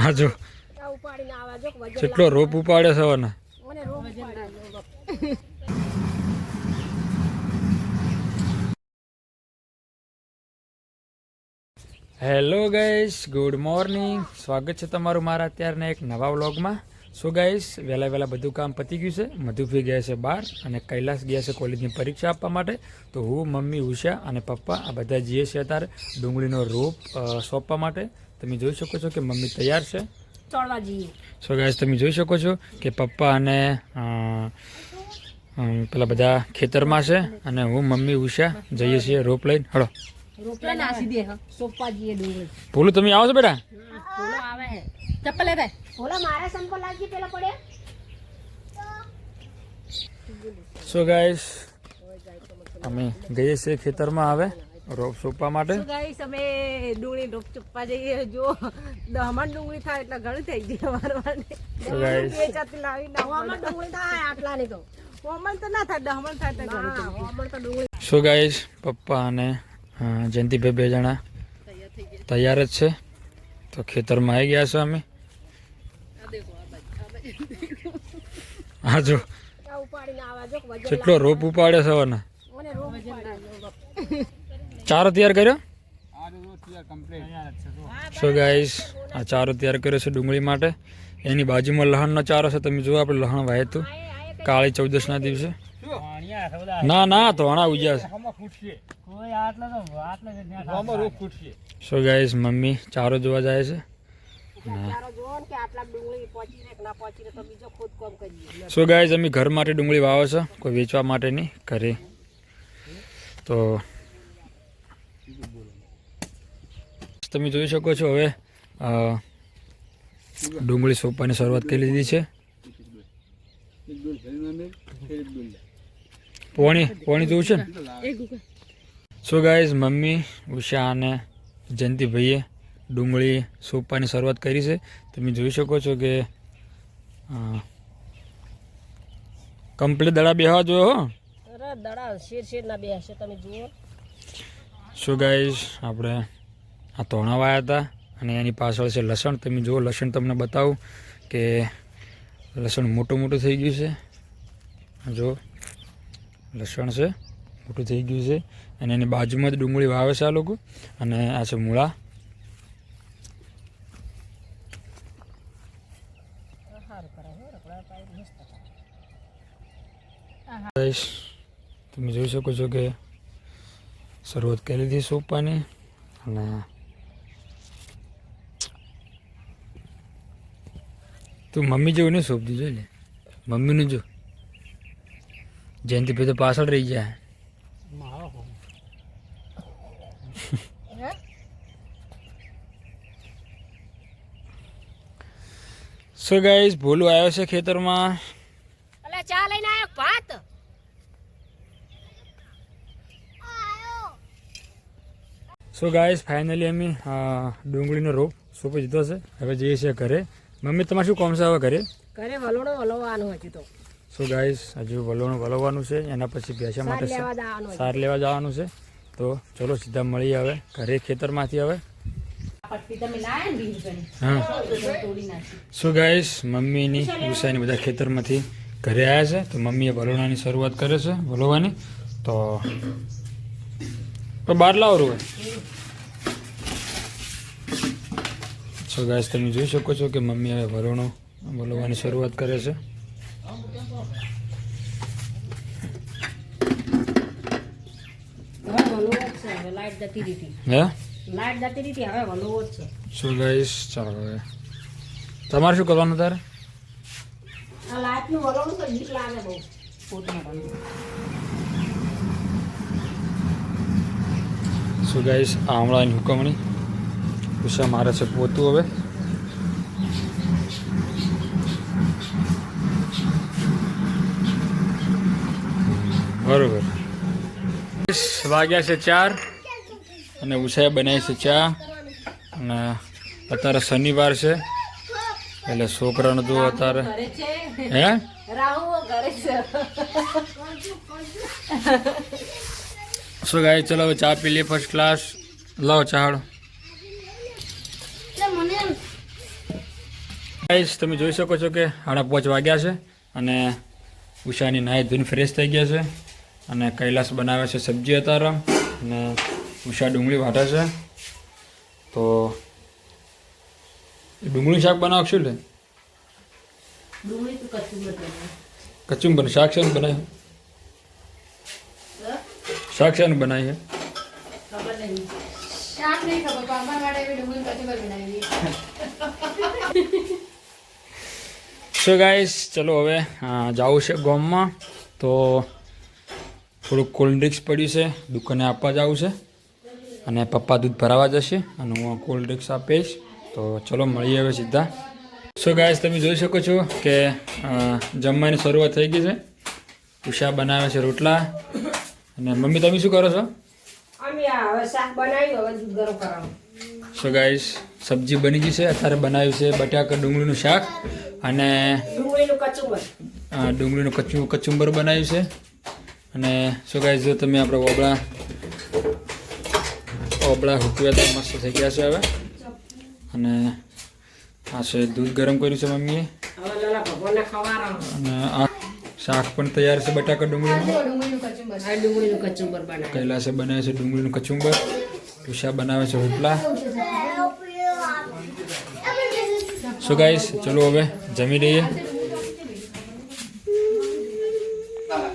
હા જો કેટલો રોપ ઉપાડે છે મને હેલો ગાઈસ, ગુડ મોર્નિંગ. સ્વાગત છે તમારું મારા અત્યારના એક નવા વ્લોગમાં. સો ગાઈસ, વહેલા વહેલા બધું કામ પતી ગયું છે. મધુભાઈ ગયા છે બહાર અને કૈલાસ ગયા છે કોલેજની પરીક્ષા આપવા માટે. તો હું, મમ્મી, ઉષા અને પપ્પા આ બધા જઈએ છીએ અત્યારે ડુંગળીનો રોપ સોંપવા માટે. તમે જોઈ શકો છો કે મમ્મી તૈયાર છે. ચડવા જઈએ. સો ગાઈસ તમે જોઈ શકો છો કે પપ્પા અને પેલા બધા ખેતરમાં છે અને હું મમ્મી ઉષા જઈએ છીએ રોપ લઈને. હળો. ભૂલું તમે આવો છો બેટા? ફૂલો આવે હે. ચપ્પલ લે ફૂલો સંપલ લાગી પેલા પડે સો ગાઈસ અમે ગઈએ છીએ ખેતરમાં આવે રોપ સોંપવા માટે? ગાઈસ અમે ડુંગળી રોપ ચપ્પા જઈએ. જો દહમણ ડુંગળી થાય એટલે ઘણી થઈ ગઈ અમારે માટે. So guys. બે જાતની લાવી દહમણ ડુંગળી થાય આટલા ની તો. હોમણ તો ના થાય દહમણ થાય તો ઘણી થઈ હોમણ તો ડુંગળી. સો ગાઈસ પપ્પા અને જયંતિભાઈ બે જણા તૈયાર જ છે. તો ખેતરમાં આવી ગયા છો અમે. હા જો આ ઉપાડીને આવા જો કેટલો રોપ ઉપાડે છે ચારો તૈયાર કર્યો? સો ગાઈસ આ ચારો તૈયાર કર્યો છે ડુંગળી માટે. એની બાજુમાં લહણનો ચારો છે. તમે જુઓ આપણે લહણ વાય હતું કાળી ચૌદસના દિવસે. ના ના તો હણા ઉજ્યા છે. સો ગાઈસ મમ્મી ચારો જોવા જાય છે. સો ગાઈસ અમે ઘર માટે ડુંગળી વાવો છે. કોઈ વેચવા માટે નહીં ઘરે. તો તમે જોઈ શકો છો હવે ડુંગળી સોંપવાની શરૂઆત કરી લીધી છે. પોણી પોણી જોવું છે ને? સો ગાઈઝ મમ્મી, ઉષા અને જયંતિભાઈએ ડુંગળી સોંપવાની શરૂઆત કરી છે. તમે જોઈ શકો છો કે કમ્પ્લીટ દડા બેહવા જોયો હો? દડા શેર શેર ના તમે જુઓ. સો ગાઈઝ આપણે આ તોણા વાયા હતા અને એની પાછળ છે લસણ. તમે જુઓ, લસણ તમને બતાવું કે લસણ મોટું મોટું થઈ ગયું છે. જો લસણ છે, મોટું થઈ ગયું છે. અને એની બાજુમાં જ ડુંગળી વાવે છે આ લોકો. અને આ છે મૂળા. તમે જોઈ શકો છો કે શરૂઆત કરી દીધી સોંપવાની અને તું મમ્મી જેવું નહીં સોંપતી દીધું ને મમ્મીનું જો. જયંતિ ભાઈ તો પાછળ રહી જાય. હે. સો ગાઈસ ભોલું આવ્યો છે ખેતરમાં. અલે ચા લઈને આવ્યો ભાત? સો ગાઈસ ફાઇનલી અમે ડુંગળીનો રોપ સોંપી દીધો છે. હવે જઈએ છીએ ઘરે. મમ્મી તમારે શું કોમ છે હવે ઘરે? ઘરે વલોણો વલોવાનું હજુ તો. સો ગાઈસ હજુ વલોણો વલોવાનું છે એના પછી ભેંસા માટે સાર લેવા જવાનું છે. તો ચલો સીધા મળીએ હવે ઘરે ખેતરમાંથી હવે. શું ગાઈસ મમ્મીની ઉષાની બધા ખેતરમાંથી ઘરે આવ્યા છે. તો મમ્મીએ વલોણાની શરૂઆત કરે છે વલોવાની. તો તો બહાર લાવો રૂ સો ગાઈસ તમે જોઈ શકો છો કે મમ્મી હવે વરુણો બોલવાની શરૂઆત કરે છે. સો ગાઈસ ચાલો હવે. તમારે શું કરવાનું તારે? લાઈટ લાઈટનું વલોણું તો બીક લાગે બહુ પોતમાં પણ સો ગાઈસ આમળાની હુકમણી. ઉષા મારે છે પોતું હવે. બરોબર. વાગ્યા છે ચાર અને ઉષાએ બનાવી છે ચા. અને અત્યારે શનિવાર છે. એટલે છોકરાનો તો અત્યારે હે? રાહુ ઘરે છે. સો ગાઈ ચલો હવે ચા પી લઈએ ફર્સ્ટ ક્લાસ લાવો ચાડો ગાઈસ તમે જોઈ શકો છો કે સાડા પાંચ વાગ્યા છે અને ઉષાની નાહી ધૂન ફ્રેશ થઈ ગયા છે અને કૈલાસ બનાવે છે સબ્જી અત્યારે અને ઉષા ડુંગળી વાટે છે. તો એ ડુંગળી શાક બનાવશું ને કચુંબર શાક છે બનાવ્યું શાક છે બનાવી છે ખબર નહીં શાક નહીં ખબર પણ અમારા માટે એવી ડુંગળી કચુંબર બનાવી સો ગાઈસ ચલો હવે જવું જાવું છે ગોમમાં તો થોડુંક કોલ્ડ ડ્રિંક્સ પડ્યું છે દુકાને આપવા જવું છે અને પપ્પા દૂધ ભરાવા જશે અને હું કોલ્ડ ડ્રિંક્સ આપીશ તો ચલો મળીએ હવે સીધા. સો ગાઈસ તમે જોઈ શકો છો કે જમવાની શરૂઆત થઈ ગઈ છે. ઉષા બનાવે છે રોટલા અને મમ્મી તમે શું કરો છો? સો ગાઈસ સબ્જી બની ગઈ છે. અત્યારે બનાવ્યું છે બટાકા ડુંગળીનું શાક અને ડુંગળીનું કચું કચુંબર બનાવ્યું છે. અને શું ગાઈસ જો તમે આપણે ઓબળા ઓબળા હુકવ્યા તો મસ્ત થઈ ગયા છે હવે. અને આ છે દૂધ ગરમ કર્યું છે મમ્મીએ. અને આ શાક પણ તૈયાર છે બટાકા ડુંગળીનું? કચુંબર. આ ડુંગળીનું કચુંબર બનાવ્યું કૈલાસે બનાવે છે ડુંગળીનું કચુંબર. તુષા બનાવે છે રોટલા સો ગાઈસ ચલો હવે જમી લઈએ.